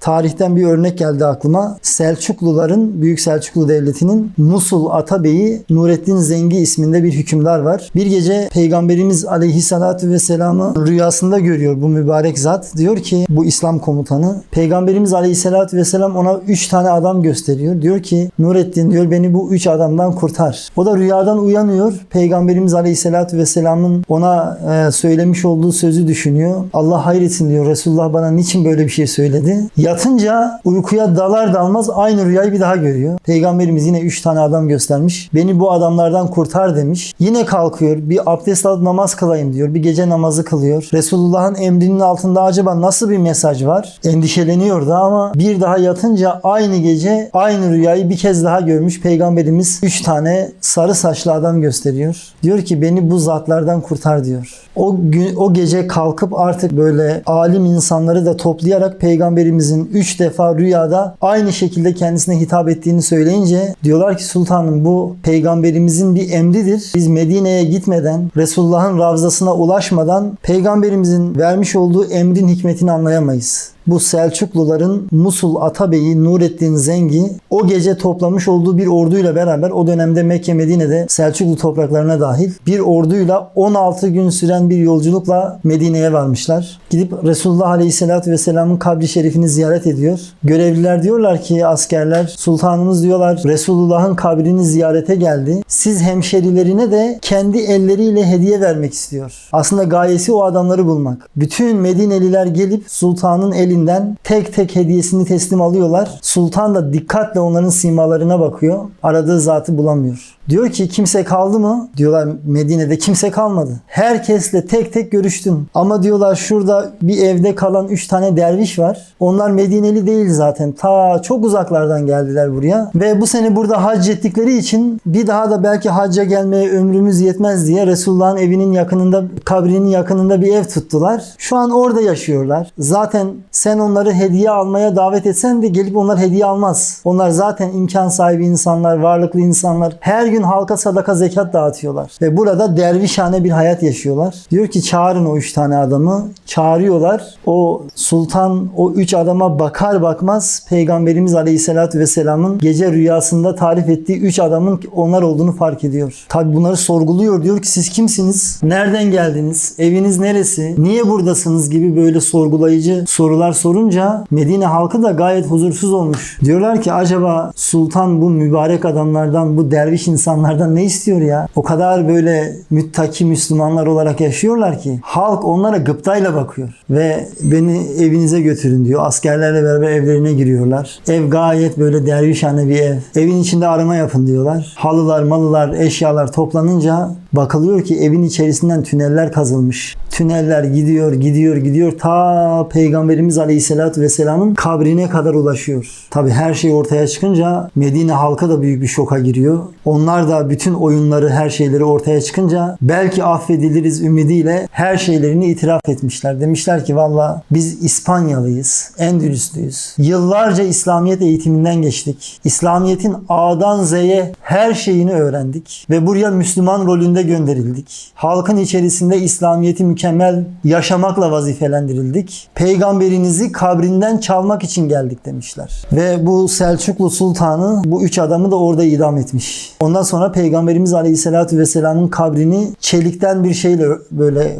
tarihten bir örnek geldi aklıma. Selçukluların, Büyük Selçuklu Devleti'nin Musul Atabeyi Nurettin Zengi isminde bir hükümdar var. Bir gece Peygamberimiz Aleyhisselatü Vesselam'ı rüyasında görüyor bu mübarek zat. Diyor ki bu İslam komutanı. Peygamberimiz Aleyhisselatü Vesselam ona 3 tane adam gösteriyor. Diyor ki Nurettin diyor beni bu 3 adamdan kurtar. O da rüyadan uyanıyor. Peygamberimiz Aleyhisselatü Vesselam'ın ona e, söylemiş olduğu sözü düşünüyor. Allah hayretsin diyor. Resulullah bana niçin böyle bir şey söyledi? Yatınca uykuya dalar dalmaz aynı rüyayı bir daha görüyor. Peygamberimiz yine 3 tane adam göstermiş. Beni bu adamlardan kurtar demiş. Yine kalkıyor. Bir abdest alıp namaz kılayım diyor. Bir gece namazı kılıyor. Resulullah'ın emrinin altında acaba nasıl bir mesaj var? Endişeleniyordu ama bir daha yatınca aynı gece aynı rüyayı bir kez daha görmüş. Peygamberimiz 3 tane sarı saçlı adam gösteriyor. Diyor ki beni bu zatlardan kurtar diyor. O gün o gece kalkıp artık böyle alim insanları da toplayarak peygamberimizin 3 defa rüyada aynı şekilde kendisine hitap ettiğini söyleyince diyorlar ki sultanım bu peygamberimizin bir emridir. Biz Medine'ye gitmeden Resulullah'ın ravzasına ulaşmadan peygamberimizin vermiş olduğu emrin hikmetini anlayamayız bu Selçukluların Musul Atabeyi Nurettin Zengi o gece toplamış olduğu bir orduyla beraber o dönemde Mekke Medine'de Selçuklu topraklarına dahil bir orduyla 16 gün süren bir yolculukla Medine'ye varmışlar. Gidip Resulullah Aleyhisselatü Vesselam'ın kabri şerifini ziyaret ediyor. Görevliler diyorlar ki askerler sultanımız diyorlar Resulullah'ın kabrini ziyarete geldi. Siz hemşerilerine de kendi elleriyle hediye vermek istiyor. Aslında gayesi o adamları bulmak. Bütün Medineliler gelip sultanın elinden tek tek hediyesini teslim alıyorlar. Sultan da dikkatle onların simalarına bakıyor. Aradığı zatı bulamıyor. Diyor ki kimse kaldı mı? Diyorlar Medine'de kimse kalmadı. Herkesle tek tek görüştüm. Ama diyorlar şurada bir evde kalan 3 tane derviş var. Onlar Medineli değil zaten. Ta çok uzaklardan geldiler buraya. Ve bu sene burada hac ettikleri için bir daha da belki hacca gelmeye ömrümüz yetmez diye Resulullah'ın evinin yakınında, kabrinin yakınında bir ev tuttular. Şu an orada yaşıyorlar. Zaten sen onları hediye almaya davet etsen de gelip onlar hediye almaz. Onlar zaten imkan sahibi insanlar, varlıklı insanlar. Her gün halka sadaka zekat dağıtıyorlar. Ve burada dervişhane bir hayat yaşıyorlar. Diyor ki çağırın o üç tane adamı. Çağırıyorlar. O sultan o üç adama bakar bakmaz Peygamberimiz Aleyhisselatü Vesselam'ın gece rüyasında tarif ettiği üç adamın onlar olduğunu fark ediyor. Tabi bunları sorguluyor. Diyor ki siz kimsiniz? Nereden geldiniz? Eviniz neresi? Niye buradasınız? gibi böyle sorgulayıcı sorular sorunca Medine halkı da gayet huzursuz olmuş. Diyorlar ki acaba sultan bu mübarek adamlardan, bu derviş insanlardan ne istiyor ya? O kadar böyle müttaki Müslümanlar olarak yaşıyorlar ki halk onlara gıptayla bakıyor ve beni evinize götürün diyor. Askerlerle beraber evlerine giriyorlar. Ev gayet böyle dervişhane bir ev. Evin içinde arama yapın diyorlar. Halılar, malılar, eşyalar toplanınca bakılıyor ki evin içerisinden tüneller kazılmış. Tüneller gidiyor, gidiyor, gidiyor ta Peygamberimiz Aleyhisselatü Vesselam'ın kabrine kadar ulaşıyor. Tabi her şey ortaya çıkınca Medine halkı da büyük bir şoka giriyor. Onlar da bütün oyunları, her şeyleri ortaya çıkınca belki affediliriz ümidiyle her şeylerini itiraf etmişler. Demişler ki valla biz İspanyalıyız, Endülüslüyüz. Yıllarca İslamiyet eğitiminden geçtik. İslamiyet'in A'dan Z'ye her şeyini öğrendik ve buraya Müslüman rolünde gönderildik. Halkın içerisinde İslamiyet'i mükemmel yaşamakla vazifelendirildik. Peygamberinizi kabrinden çalmak için geldik demişler. Ve bu Selçuklu Sultanı bu üç adamı da orada idam etmiş. Ondan sonra Peygamberimiz Aleyhisselatü Vesselam'ın kabrini çelikten bir şeyle böyle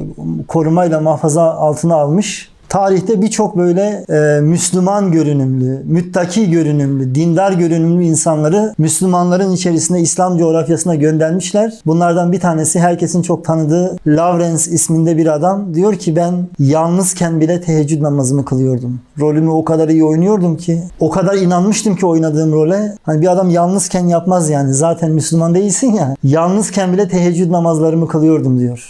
korumayla muhafaza altına almış. Tarihte birçok böyle e, Müslüman görünümlü, müttaki görünümlü, dindar görünümlü insanları Müslümanların içerisinde İslam coğrafyasına göndermişler. Bunlardan bir tanesi herkesin çok tanıdığı Lawrence isminde bir adam. Diyor ki ben yalnızken bile teheccüd namazımı kılıyordum. Rolümü o kadar iyi oynuyordum ki, o kadar inanmıştım ki oynadığım role. Hani bir adam yalnızken yapmaz yani. Zaten Müslüman değilsin ya. Yalnızken bile teheccüd namazlarımı kılıyordum diyor.